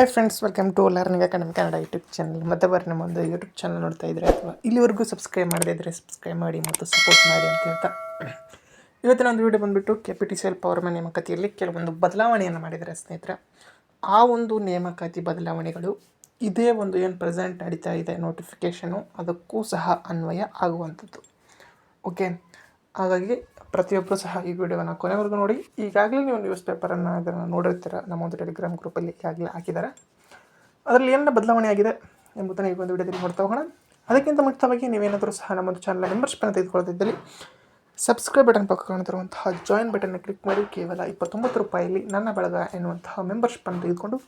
Hi friends welcome to learning academy Kannada YouTube channel ಮತ್ತೆ ಬರ್ರಿ ನಮ್ಮ ಒಂದು ಯೂಟ್ಯೂಬ್ ಚಾನಲ್ ನೋಡ್ತಾ ಇದ್ರೆ ಅಥವಾ ಇಲ್ಲಿವರೆಗೂ ಸಬ್ಸ್ಕ್ರೈಬ್ ಮಾಡದೇ ಇದ್ದರೆ ಸಬ್ಸ್ಕ್ರೈಬ್ ಮಾಡಿ ಮತ್ತು ಸಪೋರ್ಟ್ ಮಾಡಿ ಅಂತ ಹೇಳ್ತಾ. ಇವತ್ತಿನ ಒಂದು ವಿಡಿಯೋ ಬಂದುಬಿಟ್ಟು K P T C L power man ನೇಮಕಾತಿಯಲ್ಲಿ ಕೆಲವೊಂದು ಬದಲಾವಣೆಯನ್ನು ಮಾಡಿದ್ದಾರೆ ಸ್ನೇಹಿತರೆ. ಆ ಒಂದು ನೇಮಕಾತಿ ಬದಲಾವಣೆಗಳು ಇದೇ ಒಂದು ಏನು ಪ್ರೆಸೆಂಟ್ ನಡೀತಾ ಇದೆ ನೋಟಿಫಿಕೇಷನು ಅದಕ್ಕೂ ಸಹ ಅನ್ವಯ ಆಗುವಂಥದ್ದು. ಓಕೆ ಹಾಗಾಗಿ ಪ್ರತಿಯೊಬ್ಬರು ಸಹ ಈ ವಿಡಿಯೋವನ್ನು ಕೊನೆವರೆಗೂ ನೋಡಿ. ಈಗಾಗಲೇ ನೀವು ನ್ಯೂಸ್ ಪೇಪರನ್ನು ಇದನ್ನು ನೋಡಿರ್ತೀರ, ನಮ್ಮ ಒಂದು ಟೆಲಿಗ್ರಾಮ್ ಗ್ರೂಪಲ್ಲಿ ಈಗಾಗಲೇ ಹಾಕಿದ್ದಾರೆ ಅದರಲ್ಲಿ ಏನೆಲ್ಲ ಬದಲಾವಣೆ ಆಗಿದೆ ಎಂಬುದನ್ನು ಈ ಒಂದು ವಿಡಿಯೋದಲ್ಲಿ ನೋಡ್ತಾ ಹೋಗೋಣ. ಅದಕ್ಕಿಂತ ಮುಕ್ತವಾಗಿ ನೀವೇನಾದರೂ ಸಹ ನಮ್ಮ ಒಂದು ಚಾನಲ್ ಮೆಂಬರ್ಶಿಪ್ಪನ್ನು ತೆಗೆದುಕೊಳ್ಳದಿದ್ದಲ್ಲಿ ಸಬ್ಸ್ಕ್ರೈಬ್ ಬಟನ್ ಪಕ್ಕ ಕಾಣ್ತಿರುವಂತಹ ಜಾಯಿನ್ ಬಟನ್ನ ಕ್ಲಿಕ್ ಮಾಡಿ, ಕೇವಲ ಇಪ್ಪತ್ತೊಂಬತ್ತು ರೂಪಾಯಿಯಲ್ಲಿ ನನ್ನ ಬಳಗ ಎನ್ನುವಂತಹ ಮೆಂಬರ್ಶಿಪ್ಪನ್ನು ತೆಗೆದುಕೊಂಡು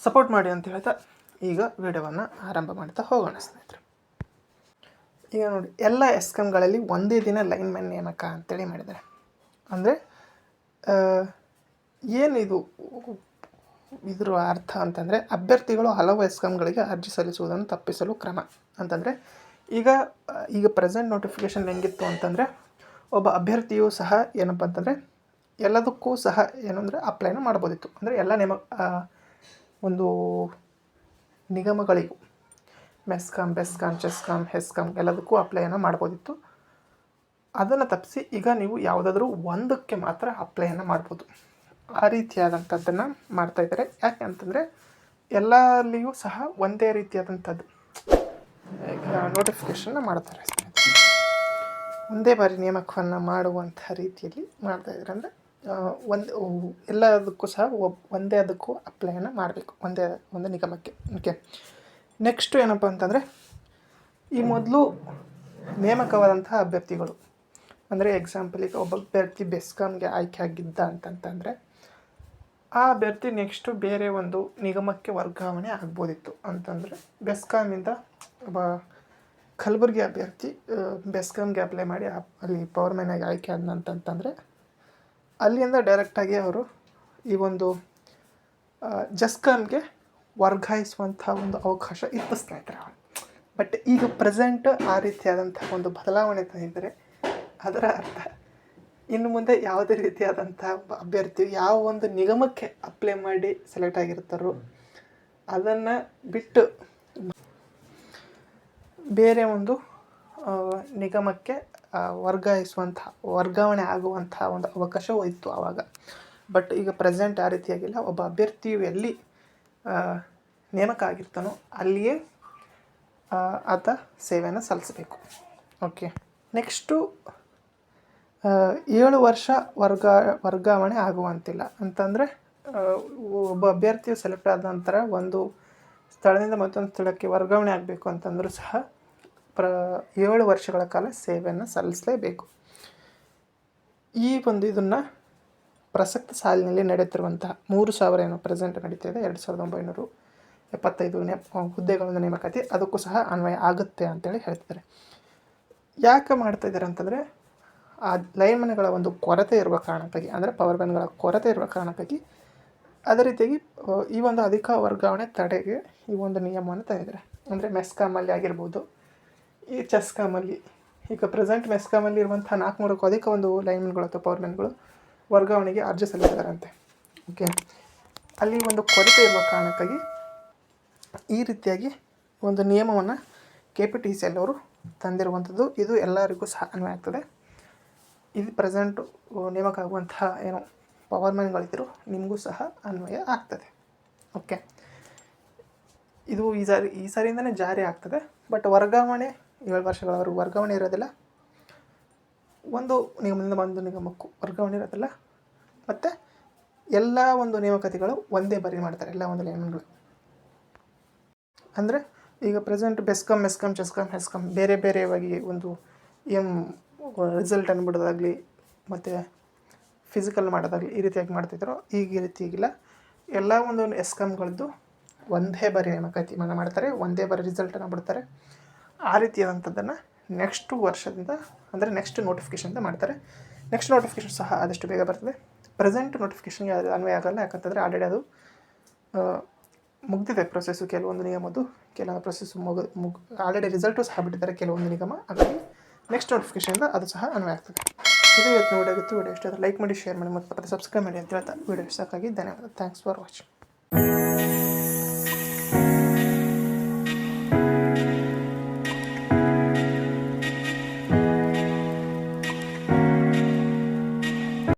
ಸಪೋರ್ಟ್ ಮಾಡಿ ಅಂತ ಹೇಳ್ತಾ ಈಗ ವಿಡಿಯೋವನ್ನು ಆರಂಭ ಮಾಡ್ತಾ ಹೋಗೋಣ ಸ್ನೇಹಿತರೆ. ಈಗ ನೋಡಿ ಎಲ್ಲ ಎಸ್ಕಮ್ಗಳಲ್ಲಿ ಒಂದೇ ದಿನ ಲೈನ್ ಲೈನ್ಮ್ಯಾನ್ ನೇಮಕ ಅಂತೇಳಿ ಮಾಡಿದ್ದಾರೆ. ಅಂದರೆ ಏನಿದು ಇದರ ಅರ್ಥ ಅಂತಂದರೆ, ಅಭ್ಯರ್ಥಿಗಳು ಹಲವು ಎಸ್ಕಮ್ಗಳಿಗೆ ಅರ್ಜಿ ಸಲ್ಲಿಸುವುದನ್ನು ತಪ್ಪಿಸಲು ಕ್ರಮ. ಅಂತಂದರೆ, ಈಗ ಈಗ ಪ್ರೆಸೆಂಟ್ ನೋಟಿಫಿಕೇಷನ್ ಹೆಂಗಿತ್ತು ಅಂತಂದರೆ, ಒಬ್ಬ ಅಭ್ಯರ್ಥಿಯು ಸಹ ಏನಪ್ಪ ಅಂತಂದರೆ, ಎಲ್ಲದಕ್ಕೂ ಸಹ ಏನಂದರೆ ಅಪ್ಲೈನ ಮಾಡ್ಬೋದಿತ್ತು. ಅಂದರೆ ಎಲ್ಲ ನೇಮ ಒಂದು ನಿಗಮಗಳಿಗೂ. ಮೆಸ್ಕಾಮ್ ಬೆಸ್ಕಾಮ್ ಚೆಸ್ಕಾಮ್ ಹೆಸ್ಕಾಮ್ ಎಲ್ಲದಕ್ಕೂ ಅಪ್ಲೈಯನ್ನು ಮಾಡ್ಬೋದಿತ್ತು. ಅದನ್ನು ತಪ್ಪಿಸಿ ಈಗ ನೀವು ಯಾವುದಾದ್ರೂ ಒಂದಕ್ಕೆ ಮಾತ್ರ ಅಪ್ಲೈಯನ್ನು ಮಾಡ್ಬೋದು. ಆ ರೀತಿಯಾದಂಥದ್ದನ್ನು ಮಾಡ್ತಾಯಿದ್ದಾರೆ ಯಾಕೆ ಅಂತಂದರೆ ಎಲ್ಲಲ್ಲಿಯೂ ಸಹ ಒಂದೇ ರೀತಿಯಾದಂಥದ್ದು ನೋಟಿಫಿಕೇಷನ್ನ ಮಾಡ್ತಾರೆ. ಒಂದೇ ಬಾರಿ ನೇಮಕವನ್ನು ಮಾಡುವಂಥ ರೀತಿಯಲ್ಲಿ ಮಾಡ್ತಾಯಿದ್ದಾರೆ ಅಂದರೆ ಒಂದು ಎಲ್ಲದಕ್ಕೂ ಸಹ ಒಬ್, ಒಂದೇ ಅದಕ್ಕೂ ಅಪ್ಲೈಯನ್ನು ಮಾಡಬೇಕು. ಒಂದೇ, ಒಂದು ನಿಗಮಕ್ಕೆ. ಓಕೆ ನೆಕ್ಸ್ಟು ಏನಪ್ಪ ಅಂತಂದರೆ, ಈ ಮೊದಲು ನೇಮಕವಾದಂತಹ ಅಭ್ಯರ್ಥಿಗಳು, ಅಂದರೆ ಎಕ್ಸಾಂಪಲ್ ಈಗ ಒಬ್ಬ ಅಭ್ಯರ್ಥಿ ಬೆಸ್ಕಾಮ್ಗೆ ಆಯ್ಕೆ ಆಗಿದ್ದ ಅಂತಂತಂದರೆ, ಆ ಅಭ್ಯರ್ಥಿ ನೆಕ್ಸ್ಟು ಬೇರೆ ಒಂದು ನಿಗಮಕ್ಕೆ ವರ್ಗಾವಣೆ ಆಗ್ಬೋದಿತ್ತು. ಅಂತಂದರೆ ಬೆಸ್ಕಾಮಿಂದ ಒಬ್ಬ ಕಲಬುರ್ಗಿ ಅಭ್ಯರ್ಥಿ ಬೆಸ್ಕಾಮ್ಗೆ ಅಪ್ಲೈ ಮಾಡಿ ಅಲ್ಲಿ ಪವರ್ ಮ್ಯಾನಾಗಿ ಆಯ್ಕೆ ಆದಂತಂತಂದರೆ ಅಲ್ಲಿಂದ ಡೈರೆಕ್ಟಾಗಿ ಅವರು ಈ ಒಂದು ಜಸ್ಕಾಮ್ಗೆ ವರ್ಗಾಯಿಸುವಂಥ ಒಂದು ಅವಕಾಶ ಇತ್ತು ಸ್ನೇಹಿತರೆ ಬಟ್ ಈಗ ಪ್ರೆಸೆಂಟ್ ಆ ರೀತಿಯಾದಂಥ ಒಂದು ಬದಲಾವಣೆ ತಂದಿದ್ದಾರೆ ಅದರ ಅರ್ಥ ಇನ್ನು ಮುಂದೆ ಯಾವುದೇ ರೀತಿಯಾದಂಥ ಅಭ್ಯರ್ಥಿ ಯಾವ ಒಂದು ನಿಗಮಕ್ಕೆ ಅಪ್ಲೈ ಮಾಡಿ ಸೆಲೆಕ್ಟ್ ಆಗಿರ್ತಾರೋ ಅದನ್ನು ಬಿಟ್ಟು ಬೇರೆ ಒಂದು ನಿಗಮಕ್ಕೆ ವರ್ಗಾಯಿಸುವಂಥ, ವರ್ಗಾವಣೆ ಆಗುವಂಥ ಒಂದು ಅವಕಾಶವೂ ಇತ್ತು ಆವಾಗ. ಬಟ್ ಈಗ ಪ್ರೆಸೆಂಟ್ ಆ ರೀತಿಯಾಗಿಲ್ಲ. ಒಬ್ಬ ಅಭ್ಯರ್ಥಿಯು ಎಲ್ಲಿ ನೇಮಕ ಆಗಿರ್ತಾನೋ ಅಲ್ಲಿಯೇ ಆತ ಸೇವೆಯನ್ನು ಸಲ್ಲಿಸಬೇಕು. ಓಕೆ ನೆಕ್ಸ್ಟು ಏಳು ವರ್ಷ ವರ್ಗ, ವರ್ಗಾವಣೆ ಆಗುವಂತಿಲ್ಲ. ಅಂತಂದರೆ ಒಬ್ಬ ಅಭ್ಯರ್ಥಿಯು ಸೆಲೆಕ್ಟ್ ಆದ ನಂತರ ಒಂದು ಸ್ಥಳದಿಂದ ಮತ್ತೊಂದು ಸ್ಥಳಕ್ಕೆ ವರ್ಗಾವಣೆ ಆಗಬೇಕು ಅಂತಂದರೂ ಸಹ ಪ್ರ, ಏಳು ವರ್ಷಗಳ ಕಾಲ ಸೇವೆಯನ್ನು ಸಲ್ಲಿಸಲೇಬೇಕು. ಈ ಒಂದು ಇದನ್ನು ಪ್ರಸಕ್ತ ಸಾಲಿನಲ್ಲಿ ನಡೆಯುತ್ತಿರುವಂತಹ ಮೂರು ಸಾವಿರ ಏನು ಪ್ರೆಸೆಂಟ್ ನಡೀತಾ ಇದೆ. ಎರಡು ಸಾವಿರದ ಒಂಬೈನೂರು ಎಪ್ಪತ್ತೈದು ನೇ ಹುದ್ದೆಗಳನ್ನು ನೇಮಕಾತಿ, ಅದಕ್ಕೂ ಸಹ ಅನ್ವಯ ಆಗುತ್ತೆ ಅಂತೇಳಿ ಹೇಳ್ತಿದ್ದಾರೆ. ಯಾಕೆ ಮಾಡ್ತಾ ಇದ್ದಾರೆ ಅಂತಂದರೆ, ಆ ಲೈನ್ಮನ್ಗಳ ಒಂದು ಕೊರತೆ ಇರುವ ಕಾರಣಕ್ಕಾಗಿ, ಅಂದರೆ ಪವರ್ ಬ್ಯಾನ್ಗಳ ಕೊರತೆ ಇರುವ ಕಾರಣಕ್ಕಾಗಿ, ಅದೇ ರೀತಿಯಾಗಿ ಈ ಒಂದು ಅಧಿಕ ವರ್ಗಾವಣೆ ತಡೆಗೆ ಈ ಒಂದು ನಿಯಮವನ್ನು ತಂದಿದ್ದಾರೆ ಅಂದರೆ ಮೆಸ್ಕಾಮಲ್ಲಿ ಆಗಿರ್ಬೋದು, ಈ ಚೆಸ್ಕಾಮಲ್ಲಿ, ಈಗ ಪ್ರೆಸೆಂಟ್ ಮೆಸ್ಕಾಮಲ್ಲಿ ಇರುವಂಥ ನಾಲ್ಕುನೂರಕ್ಕೂ ಅಧಿಕ ಒಂದು ಲೈನ್ಮನ್ಗಳು ಅಥವಾ ಪವರ್ ಮ್ಯಾನ್ಗಳು ವರ್ಗಾವಣೆಗೆ ಅರ್ಜಿ ಸಲ್ಲಿಸಿದಾರಂತೆ. ಓಕೆ ಅಲ್ಲಿ ಒಂದು ಕೊರತೆ ಇರುವ ಕಾರಣಕ್ಕಾಗಿ ಈ ರೀತಿಯಾಗಿ ಒಂದು ನಿಯಮವನ್ನು ಕೆ ಪಿ ಟಿ ಸಿ ಅವರು ತಂದಿರುವಂಥದ್ದು ಇದು ಎಲ್ಲರಿಗೂ ಸಹ ಅನ್ವಯ ಆಗ್ತದೆ. ಇದು ಪ್ರೆಸೆಂಟ್ ನೇಮಕ ಆಗುವಂತಹ ಏನು ಪವರ್ ನಿಮಗೂ ಸಹ ಅನ್ವಯ ಆಗ್ತದೆ. ಓಕೆ ಇದು ಈ ಸಾರಿ, ಈ ಸಾರಿಯಿಂದನೇ ಜಾರಿ ಆಗ್ತದೆ. ಬಟ್ ವರ್ಗಾವಣೆ ಏಳು ವರ್ಷಗಳವರೆಗೂ ವರ್ಗಾವಣೆ ಇರೋದಿಲ್ಲ. ಒಂದು ನಿಗಮದಿಂದ ಒಂದು ನಿಗಮಕ್ಕೂ ವರ್ಗಾವಣೆ ಇರೋದಿಲ್ಲ ಮತ್ತು ಎಲ್ಲ ಒಂದು ನೇಮಕಾತಿಗಳು ಒಂದೇ ಬಾರಿ ಮಾಡ್ತಾರೆ, ಎಲ್ಲ ಒಂದು ಲೈನ್ಗಳು ಅಂದರೆ ಈಗ ಪ್ರೆಸೆಂಟ್ ಬೆಸ್ಕಮ್ ಮೆಸ್ಕಮ್ ಚೆಸ್ಕಮ್ ಹೆಸ್ಕಮ್ ಬೇರೆ ಬೇರೆಯಾಗಿ ಒಂದು ಏನು ರಿಸಲ್ಟ್ ಅನ್ಬಿಡೋದಾಗಲಿ ಮತ್ತು ಫಿಸಿಕಲ್ ಮಾಡೋದಾಗಲಿ ಈ ರೀತಿಯಾಗಿ ಮಾಡ್ತಿದ್ರು ಈಗ ಈ ರೀತಿ ಈಗಿಲ್ಲ ಎಲ್ಲ ಒಂದು ಎಸ್ಕಮ್ಗಳದ್ದು ಒಂದೇ ಬಾರಿ ನೇಮಕಾತಿ ಮಾಡ್ತಾರೆ, ಒಂದೇ ಬಾರಿ ರಿಸಲ್ಟನ್ನು ಬಿಡ್ತಾರೆ. ಆ ರೀತಿಯಾದಂಥದ್ದನ್ನು ನೆಕ್ಸ್ಟ್ ವರ್ಷದಿಂದ, ಅಂದರೆ ನೆಕ್ಸ್ಟ್ ನೋಟಿಫಿಕೇಷನ್ದ ಮಾಡ್ತಾರೆ. ನೆಕ್ಸ್ಟ್ ನೋಟಿಫಿಕೇಷನ್ ಸಹ ಆದಷ್ಟು ಬೇಗ ಬರ್ತದೆ. ಪ್ರೆಸೆಂಟ್ ನೋಟಿಫಿಕೇಷನ್ಗೆ ಅನ್ವಯ ಆಗಲ್ಲ, ಯಾಕಂತಂದರೆ ಆಲ್ರೆಡಿ ಅದು ಮುಗ್ದಿದೆ ಪ್ರೊಸೆಸ್ಸು ಕೆಲವೊಂದು ನಿಯಮದ್ದು ಕೆಲವೊಂದು ಪ್ರೊಸೆಸ್ ಮುಗ, ಮುಗ್ ಆಲ್ರೆಡಿ ರಿಸಲ್ಟು ಸಹ ಬಿಟ್ಟಿದ್ದಾರೆ ಕೆಲವೊಂದು ನಿಗಮ. ಹಾಗಾಗಿ ನೆಕ್ಸ್ಟ್ ನೋಟಿಫಿಕೇಷನಿಂದ ಅದು ಸಹ ಅನ್ವಯ ಆಗ್ತದೆ. ಇದು ಇವತ್ತು ಆಗಿತ್ತು ವಿಡಿಯೋ ಇಷ್ಟ ಲೈಕ್ ಮಾಡಿ ಶೇರ್ ಮಾಡಿ, ಮತ್ತು ಸಬ್ಸ್ಕ್ರೈಬ್ ಮಾಡಿ ಅಂತ ಹೇಳ್ತಾ ವಿಡಿಯೋ ಸಾಕಾಗಿ ಧನ್ಯವಾದ. Thanks for watching